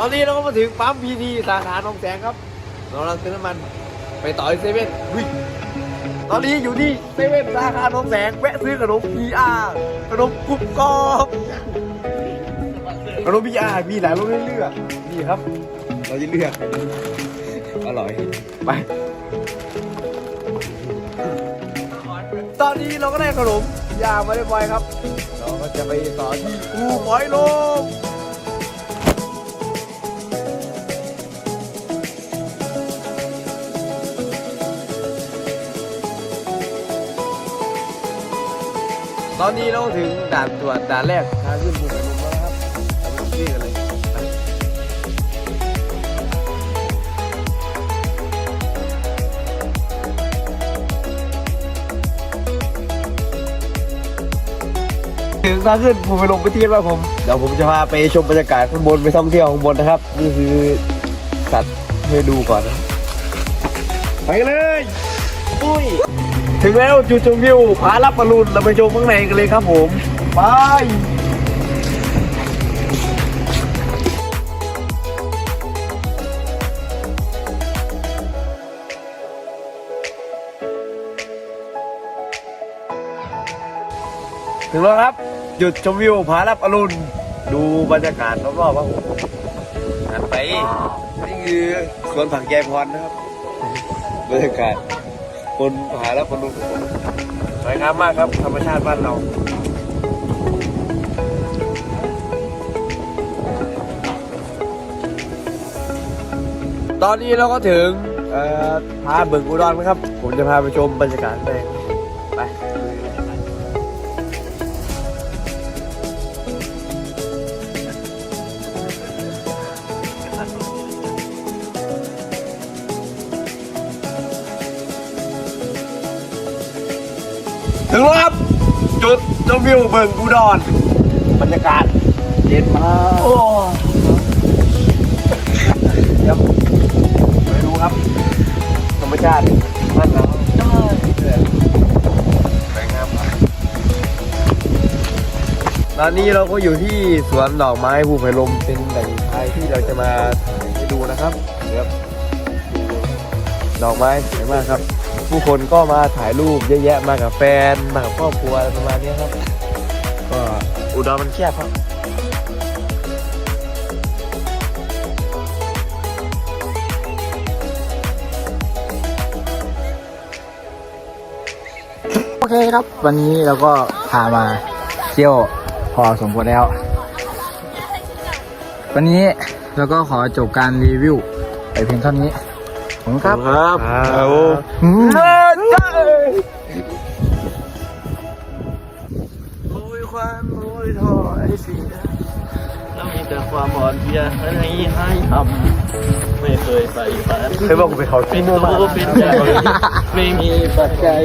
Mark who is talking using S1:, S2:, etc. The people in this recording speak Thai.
S1: ตอนนี้เราก็มาถึงปั๊มพีทีสาขาหนองแสงครับเรากำลังเติมน้ำมันไปต่อที่เซเว่นตอนนี้อยู่ที่เซเว่นสาขาหนองแสงแวะซื้อขนมพีอาร์ขนมกรุบกรอบขนมพีอาร์มีหลายรสให้เลือกนี่ครับ เราจะเลือกอร่อยไปตอนนี้เราก็ได้ขนมยามาเรียบร้อยครับ เราก็จะไปต่อที่ภูหอยลม ตอนนี้เราถึงด่านตรวจด่านแรกทางขึ้นภูหอยลมแล้วครับไปที่กันเลยถึงทางขึ้นภูหอยลมไปที่แล้วผมเดี๋ยวผมจะพาไปชมบรรยากาศข้างบนไปท่องเที่ยวข้างบนนะครับ นี่คือสัตว์ให้ดูก่อนนะไปเลยปุ้ย ถึงแล้วจุดชมวิวผาลับบอลลูนเราไปชมข้างในกันเลยครับผมไปถึงแล้วครับ จุดชมวิวผาลับอรุณ ดูบรรยากาศรอบๆครับผมหันไป นี่คือสวนผักแยายพรนะครับ บรรยากาศ คนผาแล้วคนรุณสวยงามมากครับธรรมชาติบ้านเราตอนนี้เราก็ถึงพาเบิกอุดรนะครับ ผมจะพาไปชมบรรยากาศไปไป ถึงแล้วครับ จุดชมวิวเบิ่งอุดรบรรยากาศเย็นมากโอ้เดี๋ยวไปดูครับธรรมชาติบ้านเราสวยงามมากตอนนี้เราก็อยู่ที่สวนดอกไม้ภูไผ่ลมเป็นแหล่งทายที่เราจะมาถ่ายให้ดูนะครับเดี๋ยว ดอกไม้สวยมากครับ ผู้คนก็มาถ่ายรูปเยอะแยะมากับแฟนมากับครอบครัวอะไรประมาณนี้ครับ ก็อุดรมันแคบครับ
S2: โอเคครับ วันนี้เราก็พามาเที่ยวพอสมควรแล้ว วันนี้เราก็ขอจบการรีวิวไปเพียงเท่านี้ ขอบคุณครับ
S1: ครับ
S2: อืม
S1: โอ้ยความโอ้ยถอยเสียเรามีแต่ความอ่อนเพลียให้ให้ทำไม่เคยใส่ฝันเคยบอกกูไปเขา
S3: เป็นตัวเป็นใจไม่มีปัจจัย